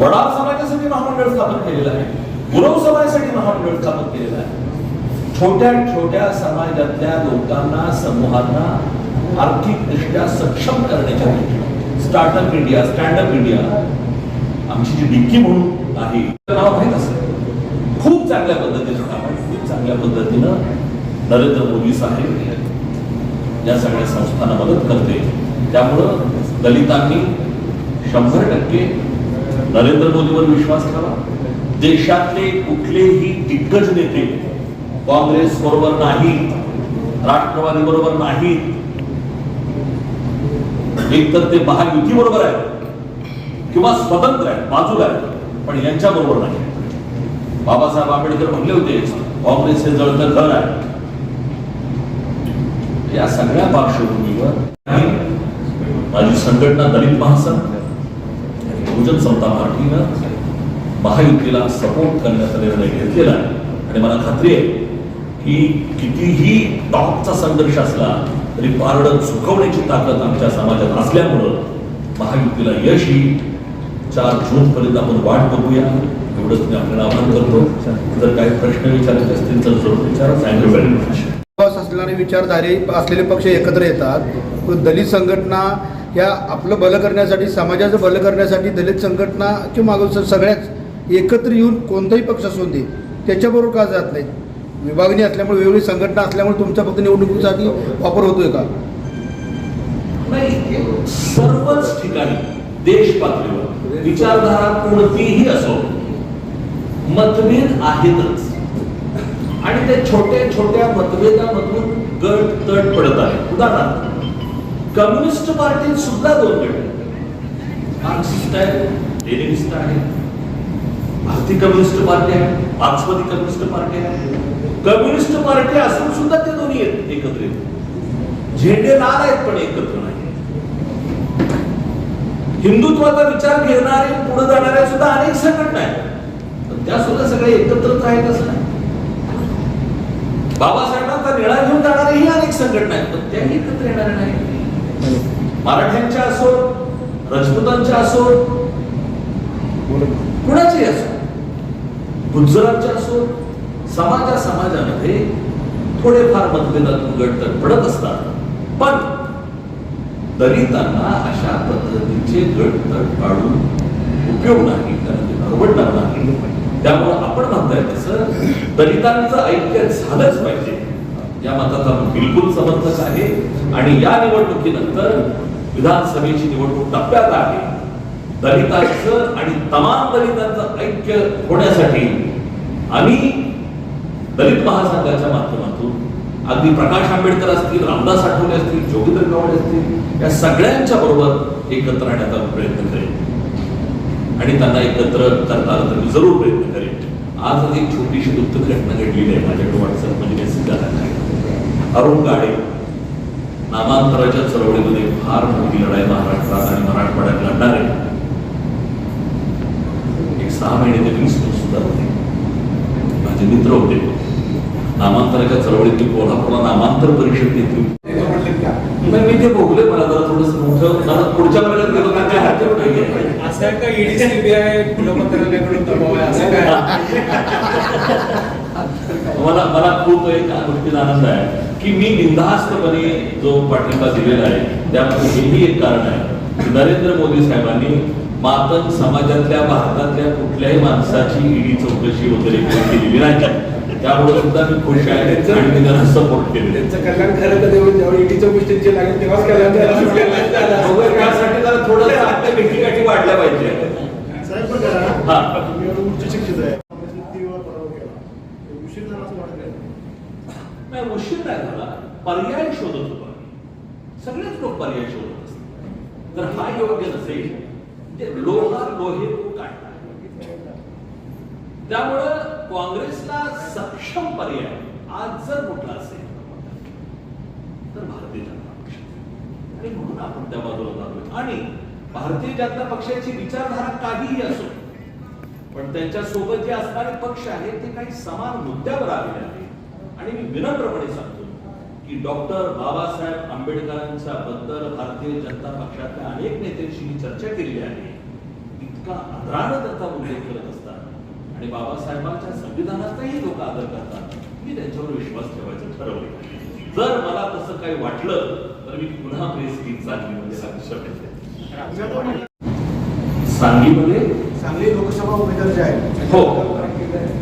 वडार समाजासाठी महामंडळ स्थापन केलेलं आहे. गुरव समाजासाठी महामंडळ स्थापन केलेलं आहे. छोट्या छोट्या समाजातल्या लोकांना समूहांना आर्थिकदृष्ट्या सक्षम करण्याच्या दृष्टीने. स्टार्टअप इंडिया स्टँडअप इंडिया आमची जी डिक्की म्हणून आहे नाव माहीत असेल? खूप चांगल्या पद्धतीनं काम खूप चांगल्या पद्धतीनं नरेंद्र मोदी साहेब या सगळ्या संस्थांना मदत करते. त्यामुळं दलितांनी शंभर टक्के नरेंद्र मोदीवर विश्वास ठेवा. देशातले कुठलेही दिग्गज नेते काँग्रेस बरोबर नाही राष्ट्रवादी बरोबर नाही. एकतर ते महायुती बरोबर आहे किंवा स्वतंत्र आहे बाजूला आहे पण यांच्या बरोबर नाही. बाबासाहेब आंबेडकर म्हणले होते काँग्रेस हे जळतं घर आहे. या सगळ्या पार्श्वभूमीवर माझी संघटना दलित महासंघ बहुजन समता पार्टीनं महायुतीला सपोर्ट करण्याचा निर्णय घेतलेला आहे. आणि मला खात्री आहे की कितीही टॉपचा संघर्ष असला तरी पारडं चुकवण्याची ताकद आमच्या समाजात असल्यामुळं महायुतीला यश येईल. चार जून पर्यंत आपण वाट बघूया. एवढंच मी आपल्याला आवाहन करतो. जर काही प्रश्न विचारायचे असतील तर जरूर विचारा. असणारे विचारधारे असलेले पक्ष एकत्र येतात. पण दलित संघटना या आपलं भलं करण्यासाठी समाजाचं भलं करण्यासाठी दलित संघटना किंवा मागवसर सगळ्याच एकत्र येऊन कोणताही पक्ष असून दे त्याच्याबरोबर का जात नाही विभागणी असल्यामुळे वेगवेगळी संघटना असल्यामुळे तुमच्या फक्त निवडणुकीसाठी वापर होतोय का? नाही सर्वच ठिकाणी देश पातळीवर विचारधारा कोणतीही असो मतभेद आहेतच. आणि ते छोट्या छोट्या मतभेदामधून गट तट पडत आहे उदाहरणार्थ कम्युनिस्ट पार्टीत सुद्धा दोन गट आहेत मार्क्सिस्ट आहे लेनिनिस्ट आहे. भारतीय कम्युनिस्ट पार्टी आहे मार्क्सवादी कम्युनिस्ट पार्टी आहे. कम्युनिस्ट पार्टी असून सुद्धा ते दोन्ही आहेत एकत्र येत झेंडे लाल आहेत पण एकत्र नाही. हिंदुत्वाचा विचार घेणारे पुढे जाणाऱ्या सुद्धा अनेक संघटना आहेत. पण त्या सुद्धा सगळे एकत्रच आहेत असं नाही बाबासाहेबांचा निळा घेऊन जाणारेही अनेक संघटना आहेत पण त्याही एकत्र येणार नाही मराठ्यांच्या असो राजपूतांच्या असो कुणाची असो गुजरातच्या असो समाजा समाजामध्ये थोडेफार मतभेदात गट तर पडत असतात. पण दलितांना अशा पद्धतीचे गट काढून पाडून उपयोग नाही कारण ते परवडणार नाही. त्यामुळं आपण म्हणताय तसं दलितांचं ऐक्य झालंच पाहिजे. या मताचा बिलकुल समर्थक आहे. आणि या निवडणुकीनंतर विधानसभेची निवडणूक टप्प्यात आहे. दलितांचं आणि तमाम दलितांचं ऐक्य होण्यासाठी आम्ही दलित महासंघाच्या माध्यमातून अगदी प्रकाश आंबेडकर असतील रामदास आठवले असतील जोगिंद्र गवाडे असतील या सगळ्यांच्या बरोबर एकत्र राहण्याचा प्रयत्न करेन. आणि त्यांना एकत्र करता आलं तर मी जरूर प्रयत्न करेन. आज एक छोटीशी गुप्त घटना घडलेली आहे माझ्याकडे व्हॉट्सअप म्हणजे मेसेज झाला आहे अरुण गाडे नामांतराच्या चळवळीमध्ये फार मोठी लढाई महाराष्ट्रात आणि मराठवाड्यात लढणार आहे. एक सहा महिने ते वीस सुद्धा होते. माझे मित्र होते. नामांतराच्या चळवळीत मी कोल्हापूरला नामांतर परिषद घेतली मी ते बघले मला जरा थोडस मोठं. पुढच्या वर्गात गेलो का काय हरकत नाहीये असं आहे का ईडी सीबीआय मंत्रालयाकडून दबाव आहे? असं काय? मला मला खूप एक गोष्टीत आनंद आहे की मी बिनधास्तपणे जो पाठिंबा दिलेला आहे त्यामध्ये हेही एक कारण आहे. नरेंद्र मोदी साहेबांनी मातंग समाजातल्या भारतातल्या कुठल्याही माणसाची ईडी चौकशी वगैरे केलेली नाही. त्यामुळे सुद्धा मी खुश आहे आणि मी त्यांना सपोर्ट केले त्यांचं कल्याण खरं तर तेवढं जेव्हा ईडीच्या गोष्टींची लागेल तेव्हाच कल्याण. त्यासाठी जरा थोडं भेटीगाठी वाढल्या पाहिजे. साहेब बघा हा. तुम्ही उच्च शिक्षित आहे काँग्रेसने तीव्र पराभव केला उशीर झाला असं वाटत नाही उशीर नाही झाला पर्याय शोधत होतो. सगळेच लोक पर्याय शोधत असतात. तर हा योग्य नसेल म्हणजे लोहा लोहे काढला त्यामुळं काँग्रेसला सक्षम पर्याय आज जर कुठला असेल तर भारतीय जनता पक्ष. आणि म्हणून आपण त्या बाजूला जातोय. आणि भारतीय जनता पक्षाची विचारधारा काहीही असो पण त्यांच्यासोबत जे असणारे पक्ष आहेत ते काही समान मुद्द्यावर आलेले आहेत. आणि मी विनम्रपणे सांगतो की डॉक्टर बाबासाहेब आंबेडकरांच्या बद्दल भारतीय जनता पक्षातल्या अनेक नेत्यांशी मी चर्चा केलेली आहे. इतका आदरानं त्यांचा उल्लेख करत असतात. आणि बाबासाहेबांच्या संविधानाचाही लोक आदर करतात. मी त्यांच्यावर विश्वास ठेवायचं ठरवलं जर मला तसं काही वाटलं तर मी पुन्हा प्रेस टीम चालली विषय आहे. उमेदवार सांगलीमध्ये? सांगली लोकसभा उमेदवार जे आहेत हो.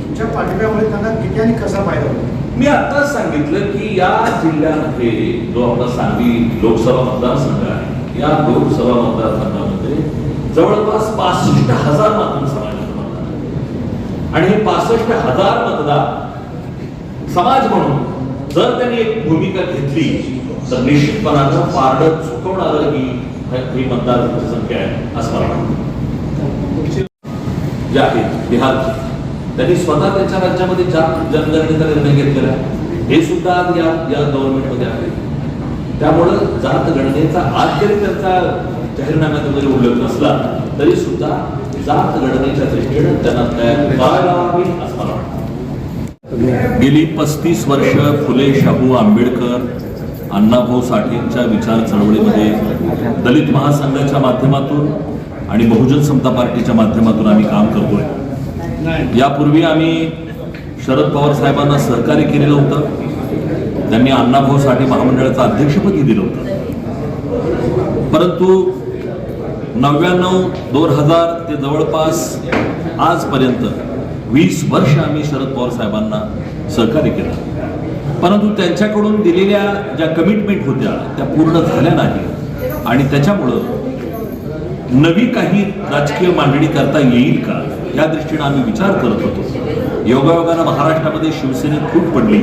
तुमच्या पाठिंब्यामुळे त्यांना किती आणि कसा फायदा होतो मी आताच सांगितलं की या जिल्ह्यामध्ये जो आपला सांगली लोकसभा मतदारसंघ आहे या लोकसभा मतदारसंघामध्ये जवळपास पासष्ट हजार मातून मतदान आहे. आणि हे पासष्ट हजार मतदार समाज म्हणून जर त्यांनी एक भूमिका घेतली तर निश्चितपणानं पारडं चुकवणार ही ही मतदार संख्या आहे असं मला वाटतं जे आहेत बिहारची त्यांनी स्वतः त्यांच्या राज्यामध्ये जात जनगणनेचा निर्णय घेतलेला आहे. हे सुद्धा आज या या गव्हर्नमेंटमध्ये आहे. त्यामुळं जात गणनेचा आज जरी त्यांचा जाहीरनाम्यात जरी उल्लेख नसला तरी सुद्धा जात गणनेच्या दृष्टीनं त्यांना तयार करायला हवी असं मला वाटतं. गेली पस्तीस वर्ष फुले शाहू आंबेडकर अण्णाभाऊ साठेंच्या विचार चळवळीमध्ये दलित महासंघाच्या माध्यमातून आणि बहुजन समता पार्टीच्या माध्यमातून आम्ही काम करतोय. यापूर्वी आम्ही शरद पवार साहेबांना सहकार्य केलेलं होतं. त्यांनी अण्णाभाऊ साठे महामंडळाचं अध्यक्षपदी दिलं होतं. परंतु नव्याण्णव दोन हजार ते जवळपास आजपर्यंत वीस वर्ष आम्ही शरद पवार साहेबांना सहकार्य केलं. परंतु त्यांच्याकडून दिलेल्या ज्या कमिटमेंट होत्या त्या पूर्ण झाल्या नाही. आणि त्याच्यामुळं नवी काही राजकीय मांडणी करता येईल का? या दृष्टीनं आम्ही विचार करत होतो. योगायोगानं महाराष्ट्रामध्ये शिवसेनेत फूट पडली.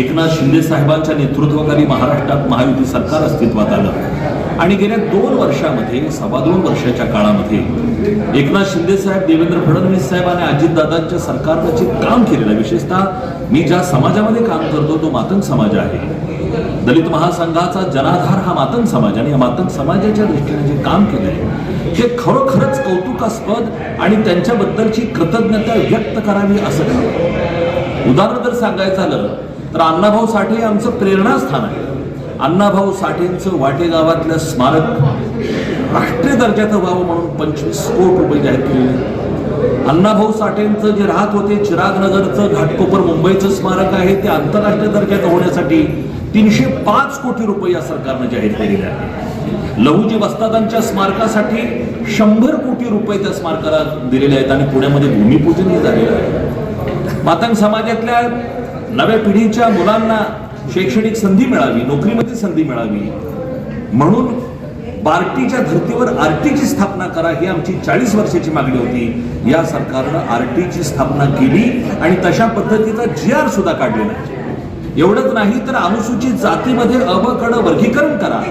एकनाथ शिंदे साहेबांच्या नेतृत्वाखाली महाराष्ट्रात महायुती सरकार अस्तित्वात आलं. आणि गेल्या दोन वर्षामध्ये सव्वा दोन वर्षाच्या काळामध्ये एकनाथ शिंदे साहेब देवेंद्र फडणवीस साहेब आणि अजितदादांच्या सरकारनं जे काम केलेलं आहे विशेषतः मी ज्या समाजामध्ये काम करतो तो मातंग समाज आहे. दलित महासंघाचा जनाधार हा मातंग समाज आणि या मातंग समाजाच्या दृष्टीने जे काम केलंय हे खरोखरच कौतुकास्पद आणि त्यांच्याबद्दलची कृतज्ञता व्यक्त करावी असं उदाहरण जर सांगायचं झालं तर अण्णाभाऊ साठे हे आमचं प्रेरणास्थान आहे. अण्णाभाऊ साठेंचं वाटे गावातलं स्मारक राष्ट्रीय दर्जाचं व्हावं म्हणून पंचवीस कोटी रुपये जाहीर केलेले अण्णाभाऊ साठेंचं जे राहत होते चिराग नगरचं घाटकोपर मुंबईचं स्मारक आहे ते आंतरराष्ट्रीय दर्जाचं होण्यासाठी तीनशे पाच कोटी रुपये या सरकारनं जाहीर केलेले आहे लहुजी वस्तादांच्या स्मारकासाठी शंभर कोटी रुपये त्या स्मारकाला दिलेले आहेत आणि पुण्यामध्ये भूमिपूजनही झालेलं आहे. मातंग समाजातल्या नव्या पिढीच्या मुलांना शैक्षणिक संधी मिळावी नोकरीमध्ये संधी मिळावी म्हणून बार्टीच्या धर्तीवर आरटीची स्थापना करा ही आमची चाळीस वर्षाची मागणी होती. या सरकारनं आरटीची स्थापना केली आणि तशा पद्धतीचा जी आर सुद्धा काढलेला आहे. एवढंच नाही तर अनुसूचित जातीमध्ये अबकड वर्गीकरण करा.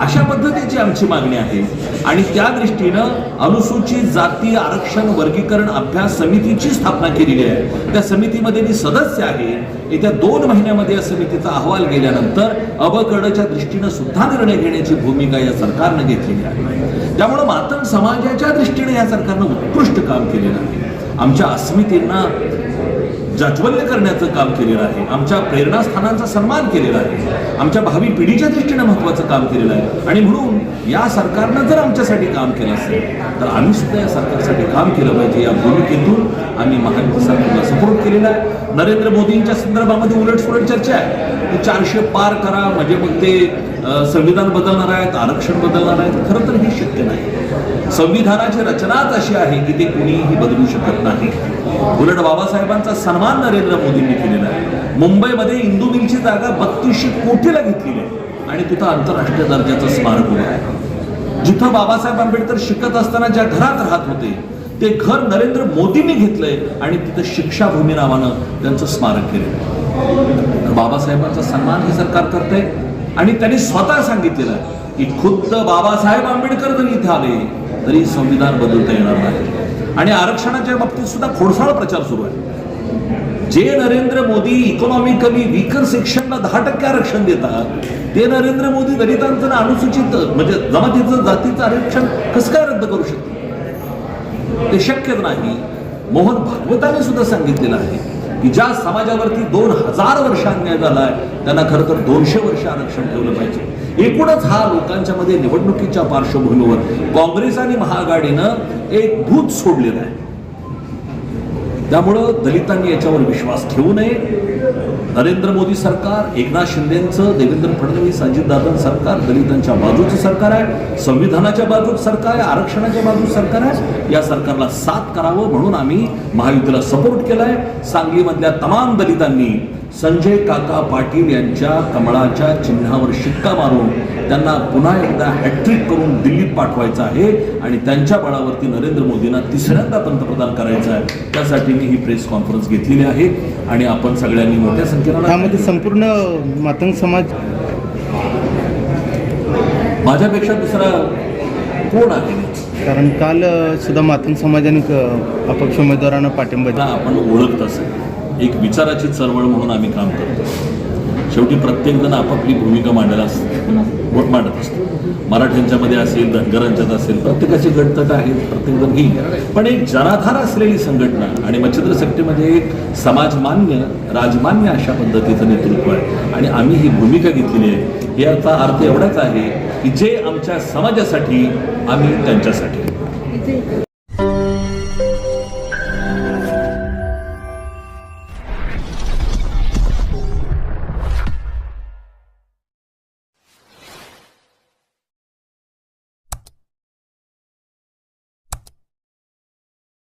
अशा पद्धतीची आमची मागणी आहे. आणि त्या दृष्टीनं अनुसूचित जाती आरक्षण वर्गीकरण अभ्यास समितीची स्थापना केलेली आहे. त्या समितीमध्ये मी सदस्य आहे. येत्या दोन महिन्यामध्ये या समितीचा अहवाल गेल्यानंतर अबकडच्या दृष्टीनं सुद्धा निर्णय घेण्याची भूमिका या सरकारनं घेतलेली आहे. त्यामुळं मातंग समाजाच्या दृष्टीने या सरकारनं उत्कृष्ट काम केलेलं आहे. आमच्या अस्मितींना जाज्वल्य करण्याचं काम केलेलं आहे. आमच्या प्रेरणास्थानांचा सन्मान केलेला आहे. आमच्या भावी पिढीच्या दृष्टीने महत्वाचं काम केलेलं आहे. आणि म्हणून या सरकारनं जर आमच्यासाठी काम केलं असेल तर आम्ही सुद्धा या सरकारसाठी काम केलं पाहिजे. या भूमिकेतून आम्ही महायुती सरकारला सपोर्ट केलेला आहे. नरेंद्र मोदींच्या संदर्भामध्ये उलटसुलट चर्चा आहे. की चारशे पार करा म्हणजे मग ते संविधान बदलणार आहेत आरक्षण बदलणार आहेत. खरं तर हे शक्य नाही. संविधानाची रचनाच अशी आहे की ते कुणीही बदलू शकत नाही. उलट बाबासाहेबांचा सन्मान नरेंद्र मोदींनी केलेला आहे. मुंबईमध्ये इंदू मिलची जागा बत्तीसशे कोटीला घेतलेली आहे. आणि तिथं आंतरराष्ट्रीय दर्जाचं स्मारक उभं आहे. जिथं बाबासाहेब आंबेडकर शिकत असताना ज्या घरात राहत होते ते घर नरेंद्र मोदींनी घेतलंय आणि तिथं शिक्षाभूमी नावानं त्यांचं स्मारक केलं तर बाबासाहेबांचा सन्मान हे सरकार करतंय. आणि त्यांनी स्वतः सांगितलेलं आहे की खुद्द बाबासाहेब आंबेडकर जरी इथे आले तरी संविधान बदलता येणार नाही. आणि आरक्षणाच्या बाबतीत सुद्धा खोडसाळ प्रचार सुरू आहे. जे नरेंद्र मोदी इकॉनॉमिकली वीकर सेक्शनला दहा टक्के आरक्षण देतात ते नरेंद्र मोदी दलितांचं अनुसूचित म्हणजे जमातीचं जातीचं आरक्षण कसं काय रद्द करू शकते ते शक्यच नाही. मोहन भागवताने सुद्धा सांगितलेलं आहे की ज्या समाजावरती दोन हजार वर्ष अन्याय झालाय त्यांना खरं तर दोनशे वर्ष आरक्षण ठेवलं पाहिजे. एकूणच हा लोकांच्या मध्ये निवडणुकीच्या पार्श्वभूमीवर काँग्रेस आणि महाआघाडीनं एक भूत सोडलेलं आहे. त्यामुळं दलितांनी याच्यावर विश्वास ठेवू नये. नरेंद्र मोदी सरकार एकनाथ शिंदेचं देवेंद्र फडणवीस अजितदादा सरकार दलितांच्या बाजूचं सरकार आहे संविधानाच्या बाजूचं सरकार आहे आरक्षणाच्या बाजूचं सरकार आहे. या सरकारला साथ करावं म्हणून आम्ही महायुतीला सपोर्ट केलाय. सांगलीमधल्या तमाम दलितांनी संजय काका पाटील यांच्या कमळाच्या चिन्हावर शिक्का मारून त्यांना पुन्हा एकदा हॅट्रिक करून दिल्लीत पाठवायचं आहे आणि त्यांच्या बळावरती नरेंद्र मोदींना तिसऱ्यांदा पंतप्रधान करायचं आहे. त्यासाठी मी ही प्रेस कॉन्फरन्स घेतलेली आहे आणि आपण सगळ्यांनी मोठ्या संख्येनं त्यामध्ये संपूर्ण मातंग समाज माझ्यापेक्षा दुसरा कोण आहे? कारण काल सुद्धा मातंग समाजाने अपक्ष उमेदवारांना पाठिंबा आपण ओळखत असेल. एक विचाराची चळवळ म्हणून आम्ही काम करतो. शेवटी प्रत्येकजण आपापली भूमिका मांडायला असते मांडत असतो. मराठ्यांच्यामध्ये असेल धनगरांच्यात असेल प्रत्येकाची गटतट आहे प्रत्येकजण ही. पण एक जनाधार असलेली संघटना आणि मच्छिंद्र सेक्टीमध्ये एक समाजमान्य राजमान्य अशा पद्धतीचं नेतृत्व आहे. आणि आम्ही ही भूमिका घेतलेली आहे. याचा अर्थ एवढाच आहे की जे आमच्या समाजासाठी आम्ही त्यांच्यासाठी.